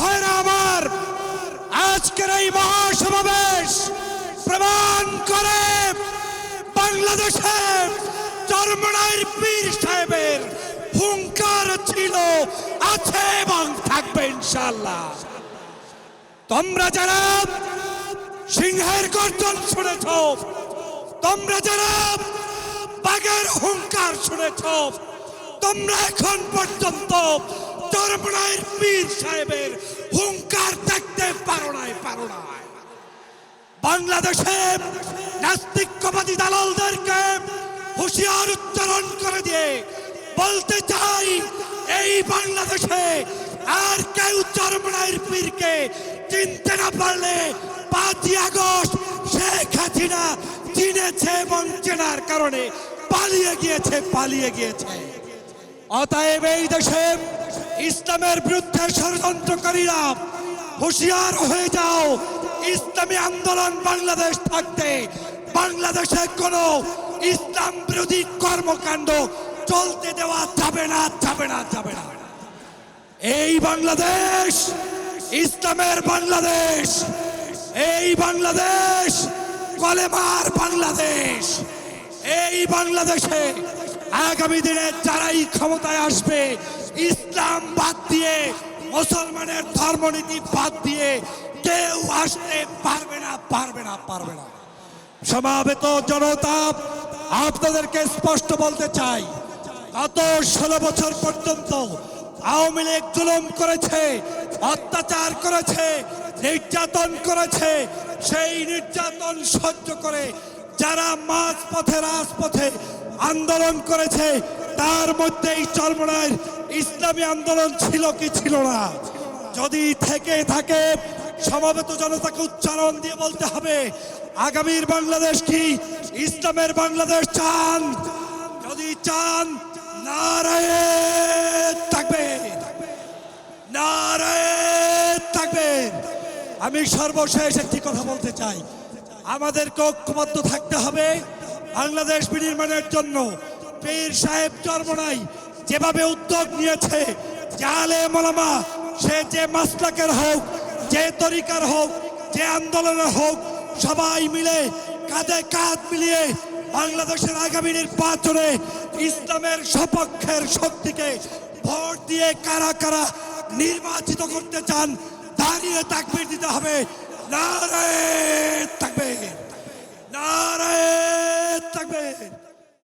ভাইরা আমার। আজকের এই মহাসমাবেশ প্রমাণ করে বাংলাদেশে চরমনাইর পীর সাহেবের হুঙ্কার ছিল, আছে এবং থাকবে ইনশাল্লাহ তোমরা যারা সিংহের গর্জন শুনেছ, তোমরা যারা বাঘের হুঙ্কার শুনেছ, তোমরা এখন পর্যন্ত চরমনাইর পীর সাহেবের হুঙ্কার দেখতে পারো নাই পারো নাই বাংলাদেশে নাস্তিকবাদী দালালদেরকে হুঁশিয়ার উচ্চারণ করে দিয়ে বলতে চাই, এই বাংলাদেশে আর কেউ চরমনাইর পীরকে চিনতে না পারলে পাঁচই আগস্ট শেখ হাসিনা চিনেছে এবং চেনার কারণে পালিয়ে গিয়েছে পালিয়ে গিয়েছে। অতএব এই দেশে ইসলামের বিরুদ্ধে ষড়যন্ত্রকারীরা হুঁশিয়ার হয়ে যাও। ইসলামী আন্দোলন বাংলাদেশ থাকতে বাংলাদেশে কোনো ইসলাম বিরোধী কর্মকাণ্ড চলতে দেওয়া যাবে না যাবে না যাবে না। এই বাংলাদেশ, ইসলামের বাংলাদেশ, এই বাংলাদেশ, কলেমার বাংলাদেশ, এই বাংলাদেশে আগামী দিনে যারাই ক্ষমতায় আসবে, ইসলাম মুসলমানের ধর্মনীতি বাদ দিয়ে কেউ আসতে পারবে না পারবে না পারবে না। সমাবেত জনতা, আপনাদেরকে স্পষ্ট বলতে চাই, গত ষোলো বছর পর্যন্ত আওয়ামী লীগ জুলুম করেছে, অত্যাচার করেছে, নির্যাতন করেছে, সেই নির্যাতন সহ্য করে যারা মাঝ পথে রাজপথে আন্দোলন করেছে, তার মধ্যেই চরমনায় ইসলামী আন্দোলন ছিল কি ছিল না? যদি থেকে থাকে, সমাবেত জনতাকে উচ্চারণ দিয়ে বলতে হবে, আগামীর বাংলাদেশ কি? ইসলামের বাংলাদেশ চান? যদি চান, নারায়ে থাকবে। নারায়ে থাকবে। আমি সর্বশেষ একটি কথা বলতে চাই। আমাদেরকে ঐক্যবদ্ধ থাকতে হবে। বাংলাদেশ বিনির্মাণের জন্য পীর সাহেব চর্মনাই যেভাবে উদ্যোগ নিয়েছে, জালে মলামা, সে যে মাসলাকের হোক, যে তরিকার হোক, যে আন্দোলনের হোক, সবাই মিলে, কাঁধে কাঁধ মিলিয়ে বাংলাদেশের আগামী নির্বাচনে ইসলামের সপক্ষের শক্তিকে ভোট দিয়ে কারা কারা নির্বাচিত করতে চান দাঁড়িয়ে তাকবির দিতে হবে। নারায়